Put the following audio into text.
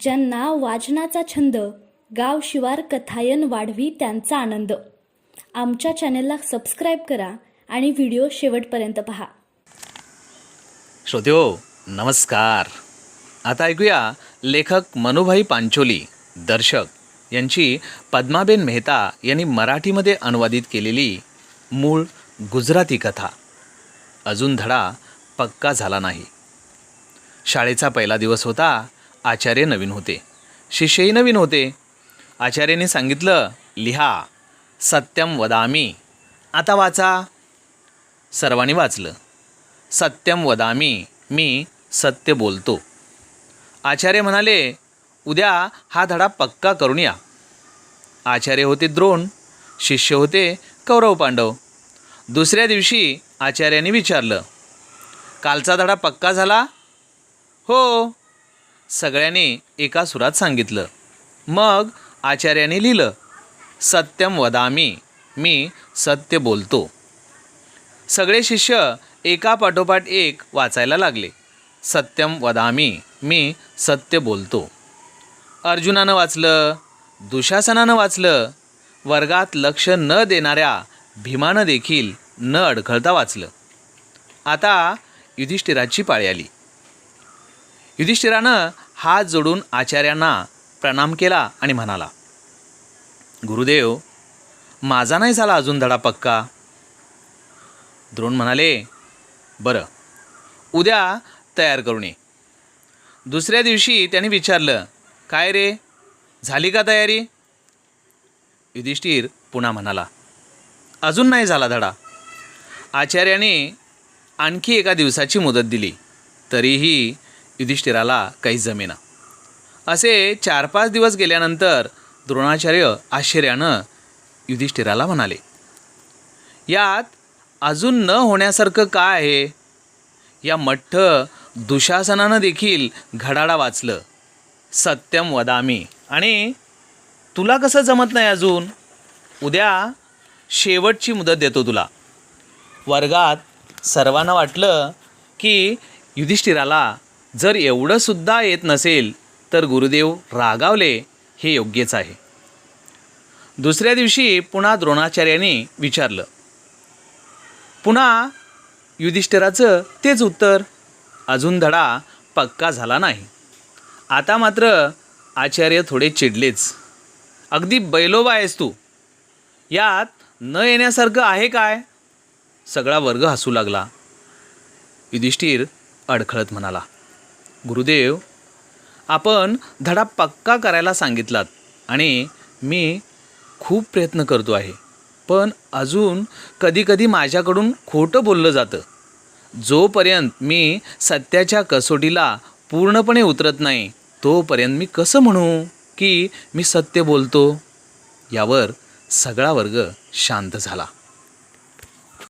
ज्यांना वाचनाचा छंद गाव शिवार कथायन वाढवी त्यांचा आनंद. आमच्या चॅनेलला सबस्क्राईब करा आणि व्हिडिओ शेवटपर्यंत पहा. श्रोत्यो नमस्कार. आता ऐकूया लेखक मनुभाई पांचोली दर्शक. यांची पद्माबेन मेहता यांनी मराठीमध्ये अनुवादित केलेली मूळ गुजराती कथा. अजून धडा पक्का झाला नाही. शाळेचा पहिला दिवस होता आचार्य नवीन होते. शिष्यही नवीन होते. आचार्याने सांगितलं लिहा सत्यम वदामी. आता वाचा. सर्वांनी वाचलं. सत्यम वदामी मी सत्य बोलतो. आचार्य म्हणाले उद्या हा धडा पक्का करून या. आचार्य होते द्रोण शिष्य होते कौरव पांडव. दुसऱ्या दिवशी आचार्याने विचारलं कालचा धडा पक्का झाला? हो सगळ्याने एका सुरात सांगितलं. मग आचार्याने लिहिलं सत्यम वदामी मी सत्य बोलतो. सगळे शिष्य एका पाठोपाठ एक वाचायला लागले. सत्यम वदामी मी सत्य बोलतो. अर्जुनानं वाचलं दुशासनानं वाचलं वर्गात लक्ष न देणाऱ्या भीमानं देखील न अडखळता वाचलं. आता युधिष्ठिराची पाळी आली. युधिष्ठिरानं हात जोडून आचार्यांना प्रणाम केला आणि म्हणाला गुरुदेव माझा नाही झाला अजून धडा पक्का. द्रोण म्हणाले बरं उद्या तयार करून ये. दुसऱ्या दिवशी त्याने विचारलं काय रे झाली का तयारी? युधिष्ठिर पुन्हा म्हणाला अजून नाही झाला धडा. आचार्याने आणखी एका दिवसाची मुदत दिली तरीही युधिष्ठिराला काही जमेना. असे चार पाच दिवस गेल्यानंतर द्रोणाचार्य आश्चर्यानं युधिष्ठिराला म्हणाले यात अजून न होण्यासारखं काय आहे? या मठ्ठ दुशासनानं देखील घडाडा वाचलं. सत्यम वदामी. आणि तुला कसं जमत नाही अजून? उद्या शेवटची मुदत देतो तुला. वर्गात सर्वांना वाटलं की युधिष्ठिराला जर एवढंसुद्धा येत नसेल तर गुरुदेव रागावले हे योग्यच आहे. दुसऱ्या दिवशी पुन्हा द्रोणाचार्याने विचारलं पुन्हा युधिष्ठिराचं तेच उत्तर? अजून धडा पक्का झाला नाही. आता मात्र आचार्य थोडे चिडलेच. अगदी बैलोबा आहेस तू. यात न येण्यासारखं आहे काय? सगळा वर्ग हसू लागला. युधिष्ठिर अडखळत म्हणाला गुरुदेव आपण धडा पक्का करायला सांगितलात आणि मी खूप प्रयत्न करतो आहे. पण अजून कधीकधी माझ्याकडून खोटं बोललं जातं. जोपर्यंत मी सत्याच्या कसोटीला पूर्णपणे उतरत नाही तोपर्यंत मी कसं म्हणू की मी सत्य बोलतो? यावर सगळा वर्ग शांत झाला.